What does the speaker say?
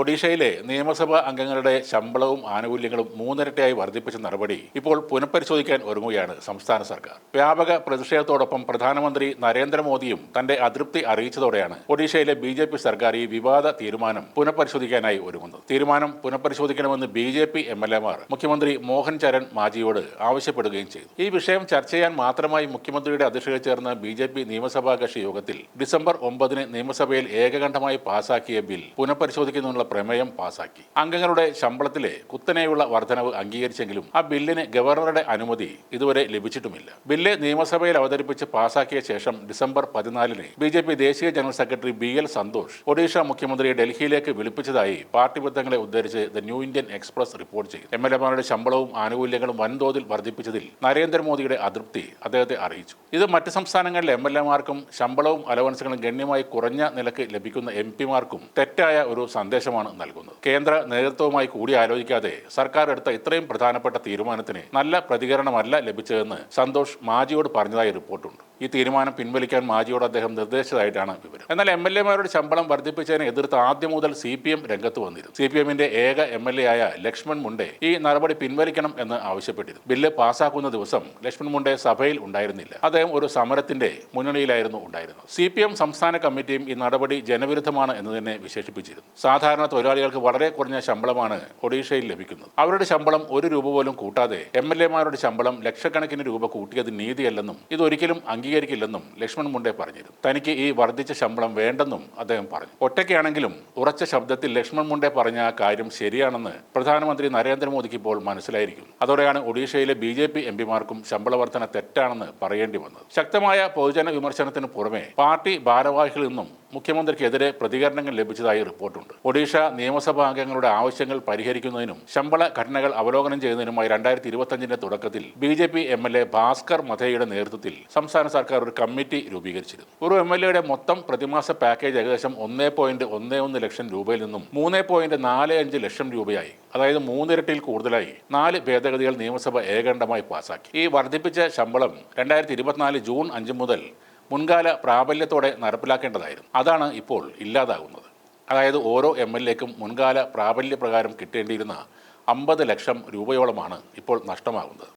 ഒഡീഷയിലെ നിയമസഭാ അംഗങ്ങളുടെ ശമ്പളവും ആനുകൂല്യങ്ങളും മൂന്നിരട്ടിയായി വർദ്ധിപ്പിച്ച നടപടി ഇപ്പോൾ പുനഃപരിശോധിക്കാൻ ഒരുങ്ങുകയാണ് സംസ്ഥാന സർക്കാർ. വ്യാപക പ്രതിഷേധത്തോടൊപ്പം പ്രധാനമന്ത്രി നരേന്ദ്രമോദിയും തന്റെ അതൃപ്തി അറിയിച്ചതോടെയാണ് ഒഡീഷയിലെ ബി ജെ പി സർക്കാർ ഈ വിവാദ തീരുമാനം പുനഃപരിശോധിക്കാനായി ഒരുങ്ങുന്നത്. തീരുമാനം പുനഃപരിശോധിക്കണമെന്ന് B J P M L എമാർ മുഖ്യമന്ത്രി മോഹൻ ചരൺ മാജിയോട് ആവശ്യപ്പെടുകയും ചെയ്തു. ഈ വിഷയം ചർച്ച ചെയ്യാൻ മാത്രമായി മുഖ്യമന്ത്രിയുടെ അധ്യക്ഷതയിൽ ചേർന്ന ബി ജെ പി നിയമസഭാ കക്ഷി യോഗത്തിൽ ഡിസംബർ ഒമ്പതിന് നിയമസഭയിൽ ഏകകണ്ഠമായി പാസാക്കിയ ബിൽ പുനഃപരിശോധിക്കുന്നതിനുള്ള പ്രമേയം പാസാക്കി. അംഗങ്ങളുടെ ശമ്പളത്തിലെ കുത്തനെയുള്ള വർധനവ് അംഗീകരിച്ചെങ്കിലും ആ ബില്ലിന് ഗവർണറുടെ അനുമതി ഇതുവരെ ലഭിച്ചിട്ടുമില്ല. ബില്ല് നിയമസഭയിൽ അവതരിപ്പിച്ച് പാസാക്കിയ ശേഷം ഡിസംബർ പതിനാലിന് ബി ജെ പി ദേശീയ general secretary B L Santhosh Odisha മുഖ്യമന്ത്രിയെ ഡൽഹിയിലേക്ക് വിളിപ്പിച്ചതായി പാർട്ടി ബന്ധങ്ങളെ ഉദ്ധരിച്ച് the New Indian Express report ചെയ്തു. എം എൽ എമാരുടെ ശമ്പളവും ആനുകൂല്യങ്ങളും വൻതോതിൽ വർദ്ധിപ്പിച്ചതിൽ നരേന്ദ്രമോദിയുടെ അതൃപ്തി അദ്ദേഹത്തെ അറിയിച്ചു. ഇത് മറ്റ് സംസ്ഥാനങ്ങളിലെ എം എൽ എമാർക്കും ശമ്പളവും അലവൻസുകളും ഗണ്യമായി കുറഞ്ഞ നിലയ്ക്ക് ലഭിക്കുന്ന എം പിമാർക്കും തെറ്റായ ഒരു സന്ദേശമാണ് നൽകുന്നത്. കേന്ദ്ര നേതൃത്വവുമായി കൂടി ആലോചിക്കാതെ സർക്കാർ എടുത്ത ഇത്രയും പ്രധാനപ്പെട്ട തീരുമാനത്തിന് നല്ല പ്രതികരണമല്ല ലഭിച്ചതെന്ന് സന്തോഷ് മാജിയോട് പറഞ്ഞതായി റിപ്പോർട്ടുണ്ട്. ഈ തീരുമാനം പിൻവലിക്കാൻ മാജിയോട് അദ്ദേഹം നിർദ്ദേശിച്ചതായിട്ടാണ് വിവരം. എന്നാൽ എം എൽ എമാരുടെ ശമ്പളം വർദ്ധിപ്പിച്ചതിനെ എതിർത്ത് ആദ്യം മുതൽ സി പി എം രംഗത്ത് വന്നിരുന്നു. സി പി എമ്മിന്റെ ഏക എം എൽ എ ആയ ലക്ഷ്മൺ മുണ്ടെ ഈ നടപടി പിൻവലിക്കണം എന്ന് ആവശ്യപ്പെട്ടിരുന്നു. ബില്ല് പാസാക്കുന്ന ദിവസം ലക്ഷ്മൺ മുണ്ടെ സഭയിൽ ഉണ്ടായിരുന്നില്ല. അദ്ദേഹം ഒരു സമരത്തിന്റെ മുന്നണിയിലായിരുന്നു ഉണ്ടായിരുന്നത്. സി പി എം സംസ്ഥാന കമ്മിറ്റിയും ഈ നടപടി ജനവിരുദ്ധമാണ് എന്ന് തന്നെ വിശേഷിപ്പിച്ചിരുന്നു. സാധാരണ തൊഴിലാളികൾക്ക് വളരെ കുറഞ്ഞ ശമ്പളമാണ് ഒഡീഷയിൽ ലഭിക്കുന്നത്. അവരുടെ ശമ്പളം ഒരു രൂപ പോലും കൂട്ടാതെ എം എൽ എമാരുടെ ശമ്പളം ലക്ഷക്കണക്കിന് രൂപ കൂട്ടിയത് നീതിയല്ലെന്നും ഇതൊരിക്കലും അംഗീകരിക്കില്ലെന്നും ലക്ഷ്മൺ മുണ്ടെ പറഞ്ഞിരുന്നു. തനിക്ക് ഈ വർദ്ധിച്ച ശമ്പളം വേണ്ടെന്നും അദ്ദേഹം പറഞ്ഞു. ഒറ്റയ്ക്കാണെങ്കിലും ഉറച്ച ശബ്ദത്തിൽ ലക്ഷ്മൺ മുണ്ടെ പറഞ്ഞ കാര്യം ശരിയാണെന്ന് പ്രധാനമന്ത്രി നരേന്ദ്രമോദിക്ക് ഇപ്പോൾ മനസ്സിലായിരിക്കും. അതോടെയാണ് ഒഡീഷയിലെ ബി ജെ പി എം പിമാർക്കും ശമ്പള വർധന തെറ്റാണെന്ന് പറയേണ്ടി വന്നത്. ശക്തമായ പൊതുജന വിമർശനത്തിന് പുറമെ പാർട്ടി ഭാരവാഹികളിൽ നിന്നും മുഖ്യമന്ത്രിക്കെതിരെ പ്രതികരണങ്ങൾ ലഭിച്ചതായി റിപ്പോർട്ടുണ്ട്. ഒഡീഷ നിയമസഭാ അംഗങ്ങളുടെ ആവശ്യങ്ങൾ പരിഹരിക്കുന്നതിനും ശമ്പള ഘടനകൾ അവലോകനം ചെയ്യുന്നതിനുമായി രണ്ടായിരത്തി ഇരുപത്തഞ്ചിന്റെ തുടക്കത്തിൽ B J P M L A Bhaskar മധയുടെ നേതൃത്വത്തിൽ സംസ്ഥാന സർക്കാർ ഒരു കമ്മിറ്റി രൂപീകരിച്ചിരുന്നു. ഒരു എം എൽ എയുടെ മൊത്തം പ്രതിമാസ പാക്കേജ് ഏകദേശം ഒന്നേ പോയിന്റ് ഒന്നേ ഒന്ന് ലക്ഷം രൂപയിൽ നിന്നും മൂന്നേ പോയിന്റ് നാല് അഞ്ച് ലക്ഷം രൂപയായി. അതായത് മൂന്നിരട്ടിയിൽ കൂടുതലായി. നാല് ഭേദഗതികൾ നിയമസഭ ഏകണ്ഠമായി പാസാക്കി. ഈ വർദ്ധിപ്പിച്ച ശമ്പളം രണ്ടായിരത്തി ഇരുപത്തിനാല് ജൂൺ അഞ്ച് മുതൽ മുൻകാല പ്രാബല്യത്തോടെ നടപ്പിലാക്കേണ്ടതായിരുന്നു. അതാണ് ഇപ്പോൾ ഇല്ലാതാകുന്നത്. അതായത് ഓരോ എം എൽ എക്കും മുൻകാല പ്രാബല്യ പ്രകാരം കിട്ടേണ്ടിയിരുന്ന അമ്പത് ലക്ഷം രൂപയോളമാണ് ഇപ്പോൾ നഷ്ടമാകുന്നത്.